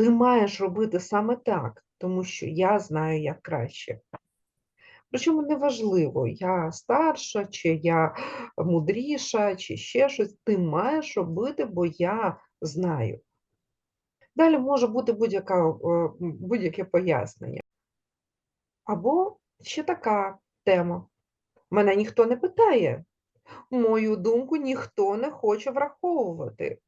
ти маєш робити саме так, тому що я знаю, як краще. Причому неважливо, я старша, чи я мудріша, чи ще щось. Ти маєш робити, бо я знаю. Далі може бути е, будь-яке пояснення. Або ще така тема. Мене ніхто не питає. Мою думку ніхто не хоче враховувати.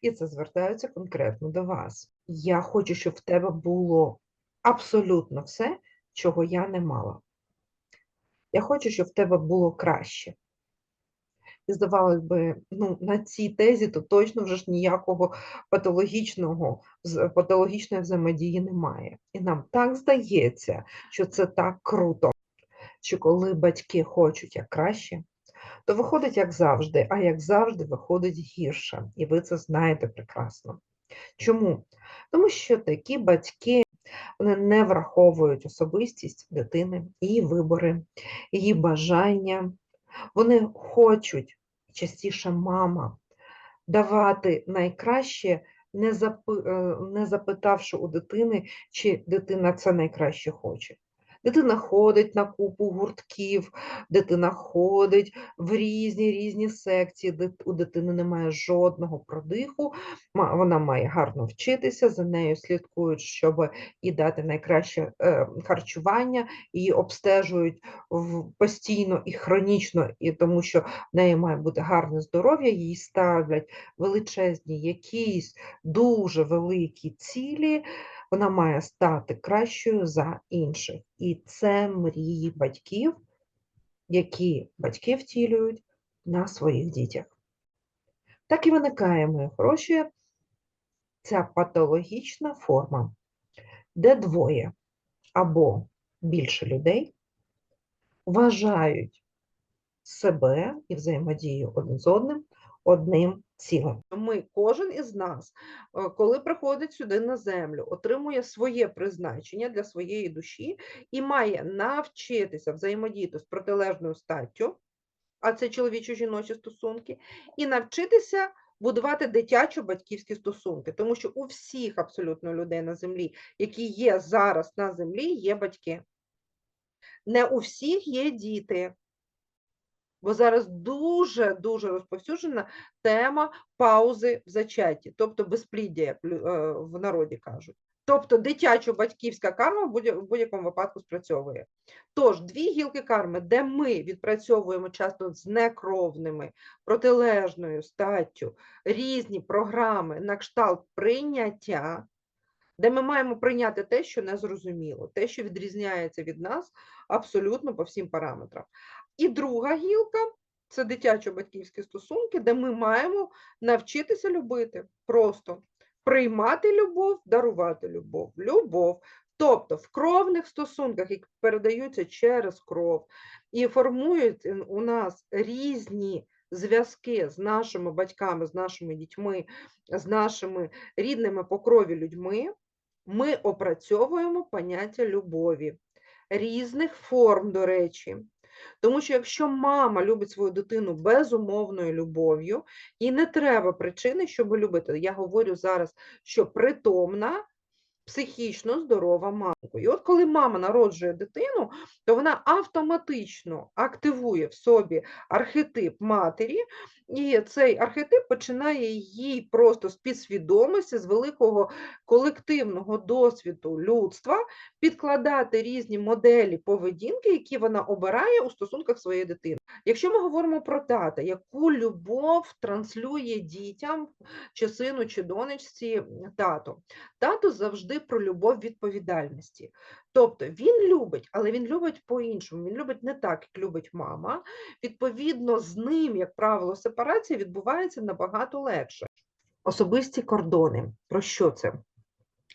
І це звертається конкретно до вас. Я хочу, щоб в тебе було абсолютно все, чого я не мала. Я хочу, щоб в тебе було краще. І здавалось би, ну, на цій тезі то точно вже ж ніякого патологічного, патологічної взаємодії немає. І нам так здається, що це так круто, що коли батьки хочуть як краще, то виходить як завжди, а як завжди виходить гірше. І ви це знаєте прекрасно. Чому? Тому що такі батьки не враховують особистість дитини, її вибори, її бажання. Вони хочуть, частіше мама, давати найкраще, не, е, запитавши у дитини, чи дитина це найкраще хоче. Дитина ходить на купу гуртків, дитина ходить в різні різні секції, у дитини немає жодного продиху, вона має гарно вчитися, за нею слідкують, щоб і дати найкраще е, харчування, її обстежують постійно і хронічно, і тому що в неї має бути гарне здоров'я, їй ставлять величезні якісь дуже великі цілі, вона має стати кращою за інших. І це мрії батьків, які батьки втілюють на своїх дітях. Так і виникає, мої хороші, ця патологічна форма, де двоє або більше людей вважають себе і взаємодію один з одним одним цілим. Ми, кожен із нас, е, коли приходить сюди на землю, отримує своє призначення для своєї душі і має навчитися взаємодіяти з протилежною статтю, а це чоловічо-жіночі стосунки, і навчитися будувати дитячо-батьківські стосунки, тому що у всіх абсолютно людей на землі, які є зараз на землі, є батьки. Не у всіх є діти. Бо зараз дуже-дуже розповсюджена тема паузи в зачатті, тобто безпліддя, як е, в народі кажуть. Тобто дитячо-батьківська карма в будь- в будь-якому випадку спрацьовує. Тож, дві гілки карми, де ми відпрацьовуємо часто з некровними, протилежною статтю, різні програми на кшталт прийняття, де ми маємо прийняти те, що не зрозуміло, те, що відрізняється від нас абсолютно по всім параметрам. І друга гілка це дитячо-батьківські стосунки, де ми маємо навчитися любити, просто приймати любов, дарувати любов, любов. Тобто в кровних стосунках, які передаються через кров. І формують у нас різні зв'язки з нашими батьками, з нашими дітьми, з нашими рідними по крові людьми, ми опрацьовуємо поняття любові, різних форм, до речі. Тому що якщо мама любить свою дитину безумовною любов'ю, їй не треба причини, щоб любити. Я говорю зараз, що притомна, психічно здорова мамка. І от коли мама народжує дитину, то вона автоматично активує в собі архетип матері, і цей архетип починає їй просто з підсвідомості, з великого колективного досвіду людства підкладати різні моделі поведінки, які вона обирає у стосунках своєї дитини. Якщо ми говоримо про тата, яку любов транслює дітям, чи сину, чи донечці тато, тато завжди про любов відповідальності. Тобто він любить, але він любить по-іншому. Він любить не так, як любить мама. Відповідно, з ним, як правило, сепарація відбувається набагато легше. Особисті кордони. Про що це?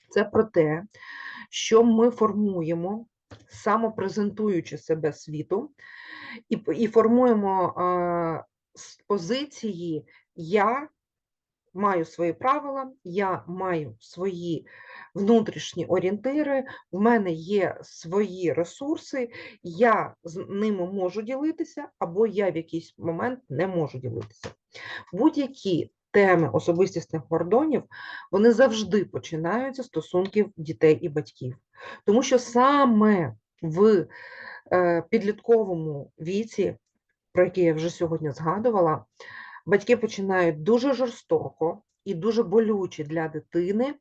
Це про те, що ми формуємо, самопрезентуючи себе світу, і, і формуємо е, з позиції я маю свої правила, я маю свої внутрішні орієнтири, в мене є свої ресурси, я з ними можу ділитися, або я в якийсь момент не можу ділитися. Будь-які теми особистісних кордонів, вони завжди починаються з стосунків дітей і батьків. Тому що саме в е, підлітковому віці, про який я вже сьогодні згадувала, батьки починають дуже жорстоко і дуже болюче для дитини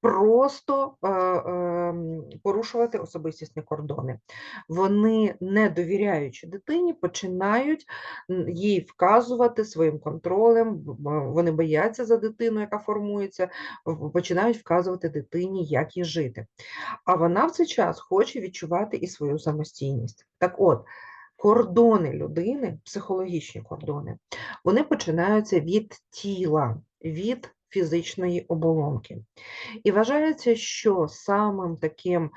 просто е, ем, порушувати особистісні кордони. Вони, не довіряючи дитині, починають їй вказувати своїм контролем, вони бояться за дитину, яка формується, починають вказувати дитині, як їй жити. А вона в цей час хоче відчувати і свою самостійність. Так от, кордони людини, психологічні кордони, вони починаються від тіла, від фізичної оболонки. І вважається, що самим таким е,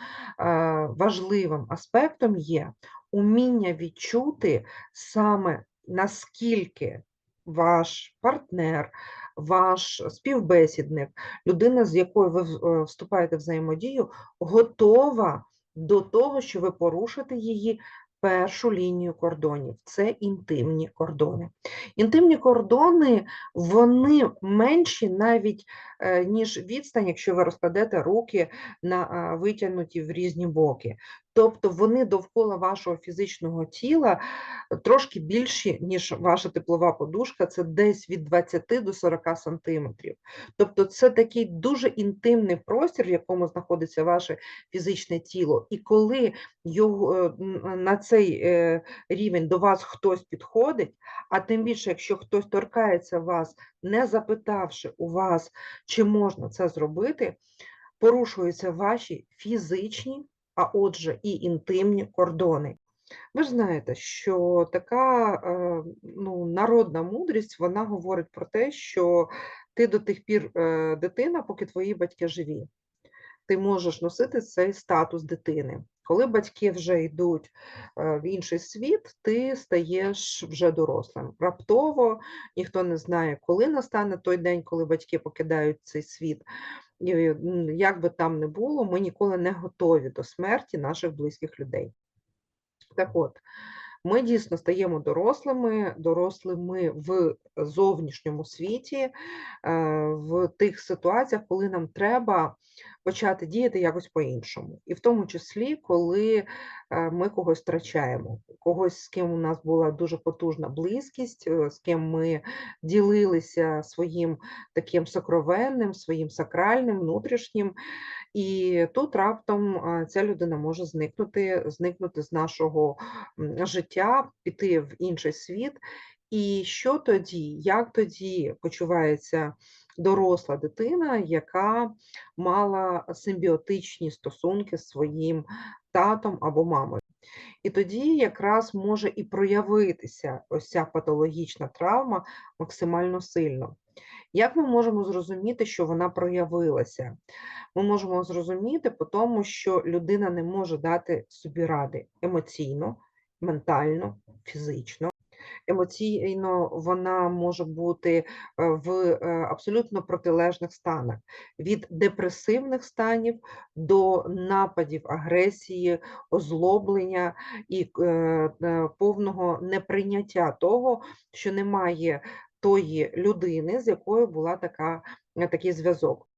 важливим аспектом є уміння відчути саме наскільки ваш партнер, ваш співбесідник, людина, з якою ви е, вступаєте в взаємодію, готова до того, що ви порушите її першу лінію кордонів. Це інтимні кордони. Інтимні кордони, вони менші навіть е, ніж відстань, якщо ви розкладете руки на витягнуті в різні боки. Тобто вони довкола вашого фізичного тіла трошки більші, ніж ваша теплова подушка, це десь від 20 до 40 сантиметрів. Тобто це такий дуже інтимний простір, в якому знаходиться ваше фізичне тіло. І коли його, е, на цей е, рівень до вас хтось підходить, а тим більше, якщо хтось торкається вас, не запитавши у вас, чи можна це зробити, порушуються ваші фізичні, а отже, і інтимні кордони. Ви ж знаєте, що така е, ну, народна мудрість, вона говорить про те, що ти до тих пір е, дитина, поки твої батьки живі. Ти можеш носити цей статус дитини. Коли батьки вже йдуть е, в інший світ, ти стаєш вже дорослим. Раптово ніхто не знає, коли настане той день, коли батьки покидають цей світ. Як би там не було, ми ніколи не готові до смерті наших близьких людей. Так от, ми дійсно стаємо дорослими, дорослими в зовнішньому світі, е, в тих ситуаціях, коли нам треба почати діяти якось по-іншому. І в тому числі, коли е, ми когось втрачаємо, когось, з ким у нас була дуже потужна близькість, е, з ким ми ділилися своїм таким сокровенним, своїм сакральним, внутрішнім. І тут раптом ця людина може зникнути, зникнути з нашого життя, піти в інший світ. І що тоді, як тоді почувається доросла дитина, яка мала симбіотичні стосунки з своїм татом або мамою? І тоді якраз може і проявитися ось ця патологічна травма максимально сильно. Як ми можемо зрозуміти, що вона проявилася? Ми можемо зрозуміти по тому, що людина не може дати собі ради емоційно, ментально, фізично. Емоційно вона може бути е, в е, абсолютно протилежних станах: від депресивних станів до нападів, агресії, озлоблення і е, повного неприйняття того, що немає тої людини, з якою була така, е, такий зв'язок.